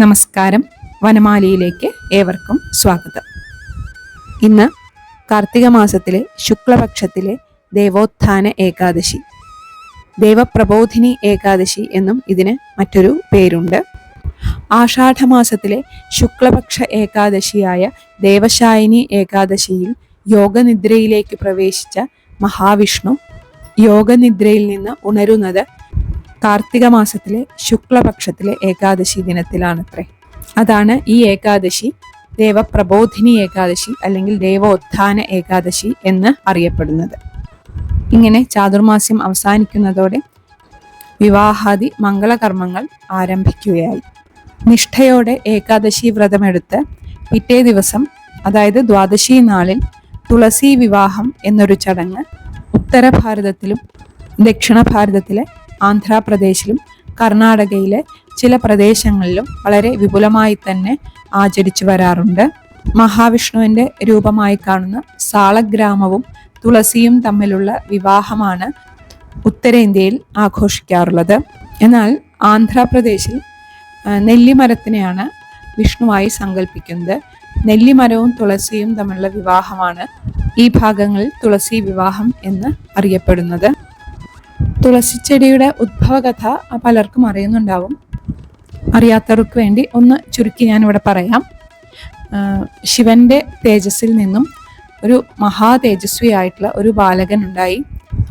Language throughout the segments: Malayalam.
നമസ്കാരം. വനമാലിയിലേക്ക് ഏവർക്കും സ്വാഗതം. ഇന്ന് കാർത്തിക മാസത്തിലെ ശുക്ലപക്ഷത്തിലെ ദേവോത്ഥാന ഏകാദശി. ദേവപ്രബോധിനി ഏകാദശി എന്നും ഇതിന് മറ്റൊരു പേരുണ്ട്. ആഷാഢമാസത്തിലെ ശുക്ലപക്ഷ ഏകാദശിയായ ദേവശായിനി ഏകാദശിയിൽ യോഗനിദ്രയിലേക്ക് പ്രവേശിച്ച മഹാവിഷ്ണു യോഗനിദ്രയിൽ നിന്ന് ഉണരുന്നത് കാർത്തിക മാസത്തിലെ ശുക്ലപക്ഷത്തിലെ ഏകാദശി ദിനത്തിലാണത്രേ. അതാണ് ഈ ഏകാദശി ദേവപ്രബോധിനി ഏകാദശി അല്ലെങ്കിൽ ദേവോത്ഥാന ഏകാദശി എന്ന് അറിയപ്പെടുന്നത്. ഇങ്ങനെ ചാതുർമാസ്യം അവസാനിക്കുന്നതോടെ വിവാഹാദി മംഗളകർമ്മങ്ങൾ ആരംഭിക്കുകയായി. നിഷ്ഠയോടെ ഏകാദശി വ്രതമെടുത്ത് പിറ്റേ ദിവസം അതായത് ദ്വാദശി നാളിൽ തുളസി വിവാഹം എന്നൊരു ചടങ്ങ് ഉത്തര ഭാരതത്തിലും ദക്ഷിണ ഭാരതത്തിലെ ആന്ധ്രാപ്രദേശിലും കർണാടകയിലെ ചില പ്രദേശങ്ങളിലും വളരെ വിപുലമായി തന്നെ ആചരിച്ചു വരാറുണ്ട്. മഹാവിഷ്ണുവിന്റെ രൂപമായി കാണുന്ന സാളഗ്രാമവും തുളസിയും തമ്മിലുള്ള വിവാഹമാണ് ഉത്തരേന്ത്യയിൽ ആഘോഷിക്കാറുള്ളത്. എന്നാൽ ആന്ധ്രാപ്രദേശിൽ നെല്ലിമരത്തിനെയാണ് വിഷ്ണുവായി സങ്കല്പിക്കുന്നത്. നെല്ലിമരവും തുളസിയും തമ്മിലുള്ള വിവാഹമാണ് ഈ ഭാഗങ്ങളിൽ തുളസി വിവാഹം എന്ന് അറിയപ്പെടുന്നത്. തുളസിച്ചെടിയുടെ ഉദ്ഭവകഥ പലർക്കും അറിയുന്നുണ്ടാവും. അറിയാത്തവർക്ക് വേണ്ടി ഒന്ന് ചുരുക്കി ഞാനിവിടെ പറയാം. ശിവന്റെ തേജസ്സിൽ നിന്നും ഒരു മഹാ തേജസ്വിയായിട്ടുള്ള ഒരു ബാലകൻ ഉണ്ടായി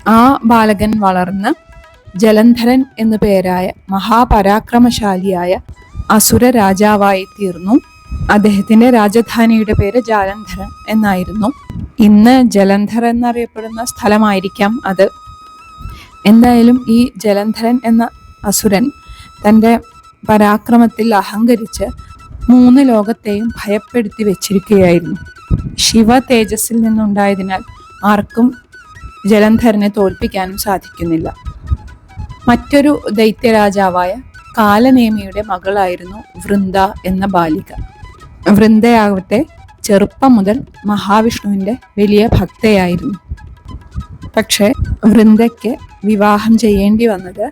ആ ബാലകൻ വളർന്ന് ജലന്ധരൻ എന്നു പേരായ മഹാപരാക്രമശാലിയായ അസുര രാജാവായി തീർന്നു. അദ്ദേഹത്തിന്റെ രാജധാനിയുടെ പേര് ജാലന്ധരൻ എന്നായിരുന്നു. ഇന്ന് ജലന്ധർ എന്നറിയപ്പെടുന്ന സ്ഥലമായിരിക്കാം അത്. എന്തായാലും ഈ ജലന്ധരൻ എന്ന അസുരൻ തന്റെ പരാക്രമത്തിൽ അഹങ്കരിച്ച് മൂന്ന് ലോകത്തെയും ഭയപ്പെടുത്തി വെച്ചിരിക്കുകയായിരുന്നു. ശിവ തേജസ്സിൽ നിന്നുണ്ടായതിനാൽ ആർക്കും ജലന്ധരനെ തോൽപ്പിക്കാനും സാധിക്കുന്നില്ല. മറ്റൊരു ദൈത്യരാജാവായ കാലനേമിയുടെ മകളായിരുന്നു വൃന്ദ എന്ന ബാലിക. വൃന്ദയാവട്ടെ ചെറുപ്പം മുതൽ മഹാവിഷ്ണുവിന്റെ വലിയ ഭക്തയായിരുന്നു. പക്ഷേ വൃന്ദയ്ക്ക് വിവാഹം ചെയ്യേണ്ടി വന്നത്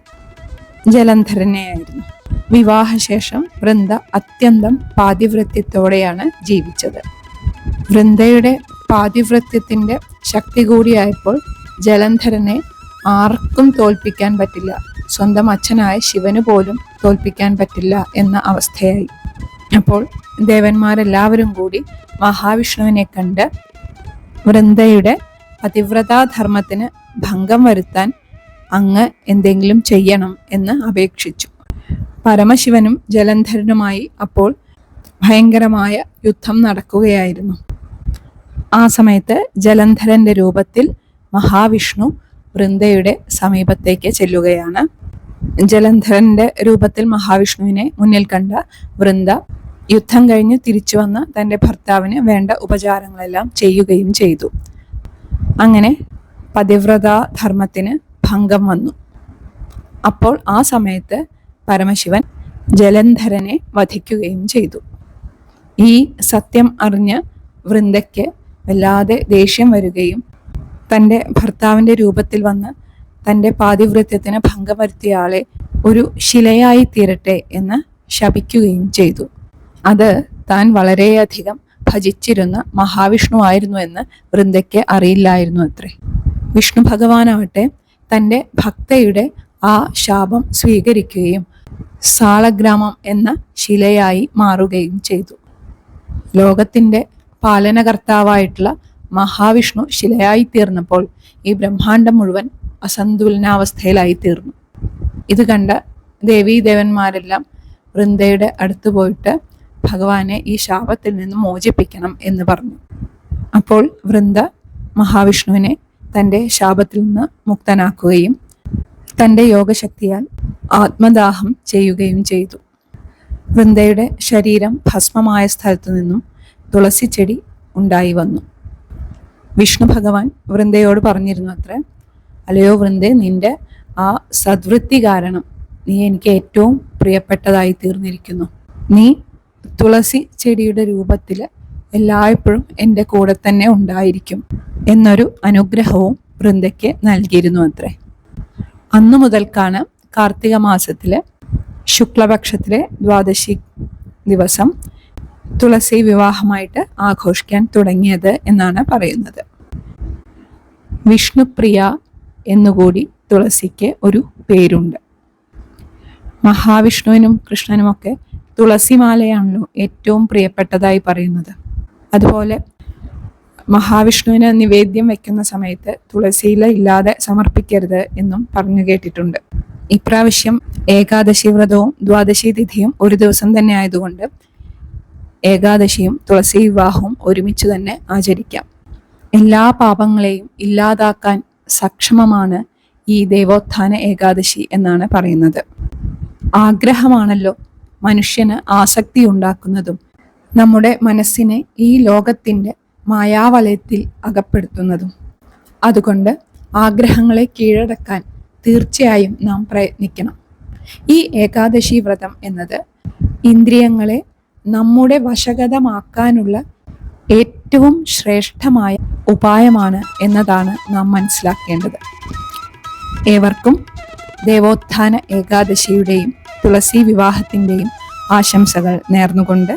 ജലന്ധരനെയായിരുന്നു വിവാഹശേഷം വൃന്ദ അത്യന്തം പാതിവൃത്യത്തോടെയാണ് ജീവിച്ചത്. വൃന്ദയുടെ പാതിവൃത്യത്തിന്റെ ശക്തി കൂടിയായപ്പോൾ ജലന്ധരനെ ആർക്കും തോൽപ്പിക്കാൻ പറ്റില്ല. സ്വന്തം അച്ഛനായ ശിവന് പോലും തോൽപ്പിക്കാൻ പറ്റില്ല എന്ന അവസ്ഥയായി. അപ്പോൾ ദേവന്മാരെല്ലാവരും കൂടി മഹാവിഷ്ണുവിനെ കണ്ട് വൃന്ദയുടെ പതിവ്രതാധർമ്മത്തിന് ഭംഗം വരുത്താൻ അങ്ങ് എന്തെങ്കിലും ചെയ്യണം എന്ന് അപേക്ഷിച്ചു. പരമശിവനും ജലന്ധരനുമായി അപ്പോൾ ഭയങ്കരമായ യുദ്ധം നടക്കുകയായിരുന്നു. ആ സമയത്ത് ജലന്ധരന്റെ രൂപത്തിൽ മഹാവിഷ്ണു വൃന്ദയുടെ സമീപത്തേക്ക് ചെല്ലുകയാണ്. ജലന്ധരന്റെ രൂപത്തിൽ മഹാവിഷ്ണുവിനെ മുന്നിൽ കണ്ട വൃന്ദ യുദ്ധം കഴിഞ്ഞ് തിരിച്ചു വന്ന തന്റെ ഭർത്താവിന് വേണ്ട ഉപചാരങ്ങളെല്ലാം ചെയ്യുകയും ചെയ്തു. അങ്ങനെ പതിവ്രത ധർമ്മത്തിന് ഭംഗം വന്നു. അപ്പോൾ ആ സമയത്ത് പരമശിവൻ ജലന്ധരനെ വധിക്കുകയും ചെയ്തു. ഈ സത്യം അറിഞ്ഞ് വൃന്ദയ്ക്ക് വല്ലാതെ ദേഷ്യം വരികയും തന്റെ ഭർത്താവിന്റെ രൂപത്തിൽ വന്ന് തന്റെ പാതിവൃത്യത്തിന് ഭംഗം വരുത്തിയ ആളെ ഒരു ശിലയായി തീരട്ടെ എന്ന് ശപിക്കുകയും ചെയ്തു. അത് താൻ വളരെയധികം ഭജിച്ചിരുന്ന മഹാവിഷ്ണു ആയിരുന്നു എന്ന് വൃന്ദയ്ക്ക് അറിയില്ലായിരുന്നു അത്രേ. വിഷ്ണു ഭഗവാനാവട്ടെ തന്റെ ഭക്തയുടെ ആ ശാപം സ്വീകരിക്കുകയും സാളഗ്രാമം എന്ന ശിലയായി മാറുകയും ചെയ്തു. ലോകത്തിന്റെ പാലനകർത്താവായിട്ടുള്ള മഹാവിഷ്ണു ശിലയായി തീർന്നപ്പോൾ ഈ ബ്രഹ്മാണ്ടം മുഴുവൻ അസന്തുലനാവസ്ഥയിലായി തീർന്നു. ഇത് കണ്ട ദേവീദേവന്മാരെല്ലാം വൃന്ദയുടെ അടുത്ത് പോയിട്ട് ഭഗവാനെ ഈ ശാപത്തിൽ നിന്ന് മോചിപ്പിക്കണം എന്ന് പറഞ്ഞു. അപ്പോൾ വൃന്ദ മഹാവിഷ്ണുവിനെ തന്റെ ശാപത്തിൽ നിന്ന് മുക്തനാക്കുകയും തന്റെ യോഗശക്തിയാൽ ആത്മദാഹം ചെയ്യുകയും ചെയ്തു. വൃന്ദയുടെ ശരീരം ഭസ്മമായ സ്ഥലത്തു നിന്നും തുളസി ചെടി ഉണ്ടായി വന്നു. വിഷ്ണു ഭഗവാൻ വൃന്ദയോട് പറഞ്ഞിരുന്നു അത്ര അല്ലയോ വൃന്ദേ നിന്റെ ആ സദ്വൃത്തി കാരണം നീ എനിക്ക് ഏറ്റവും പ്രിയപ്പെട്ടതായി തീർന്നിരിക്കുന്നു. നീ തുളസി ചെടിയുടെ രൂപത്തിൽ എല്ലായ്പ്പോഴും എന്റെ കൂടെ തന്നെ ഉണ്ടായിരിക്കും എന്നൊരു അനുഗ്രഹവും വൃന്ദയ്ക്ക് നൽകിയിരുന്നു അത്രേ. അന്നു മുതൽക്കാണ് കാർത്തിക മാസത്തിലെ ശുക്ലപക്ഷത്തിലെ ദ്വാദശി ദിവസം തുളസി വിവാഹമായിട്ട് ആഘോഷിക്കാൻ തുടങ്ങിയത് എന്നാണ് പറയുന്നത്. വിഷ്ണുപ്രിയ എന്നുകൂടി തുളസിക്ക് ഒരു പേരുണ്ട്. മഹാവിഷ്ണുവിനും കൃഷ്ണനുമൊക്കെ തുളസിമാലയാണല്ലോ ഏറ്റവും പ്രിയപ്പെട്ടതായി പറയുന്നത്. അതുപോലെ മഹാവിഷ്ണുവിന് നിവേദ്യം വെക്കുന്ന സമയത്ത് തുളസിയില ഇല്ലാതെ സമർപ്പിക്കരുത് എന്നും പറഞ്ഞു കേട്ടിട്ടുണ്ട്. ഇപ്രാവശ്യം ഏകാദശി വ്രതവും ദ്വാദശി തിഥിയും ഒരു ദിവസം തന്നെ ആയതുകൊണ്ട് ഏകാദശിയും തുളസി വിവാഹവും ഒരുമിച്ച് തന്നെ ആചരിക്കാം. എല്ലാ പാപങ്ങളെയും ഇല്ലാതാക്കാൻ സക്ഷമമാണ് ഈ ദേവോത്ഥാന ഏകാദശി എന്നാണ് പറയുന്നത്. ആഗ്രഹമാണല്ലോ മനുഷ്യന് ആസക്തി ഉണ്ടാക്കുന്നതും നമ്മുടെ മനസ്സിനെ ഈ ലോകത്തിന്റെ മായാവലയത്തിൽ അകപ്പെടുത്തുന്നതും. അതുകൊണ്ട് ആഗ്രഹങ്ങളെ കീഴടക്കാൻ തീർച്ചയായും നാം പ്രയത്നിക്കണം. ഈ ഏകാദശി വ്രതം എന്നത് ഇന്ദ്രിയങ്ങളെ നമ്മുടെ വശഗതമാക്കാനുള്ള ഏറ്റവും ശ്രേഷ്ഠമായ ഉപായമാണ് എന്നതാണ് നാം മനസ്സിലാക്കേണ്ടത്. ഏവർക്കും ദേവോത്ഥാന ഏകാദശിയുടെയും തുളസി വിവാഹത്തിന്റെയും ആശംസകൾ നേർന്നുകൊണ്ട്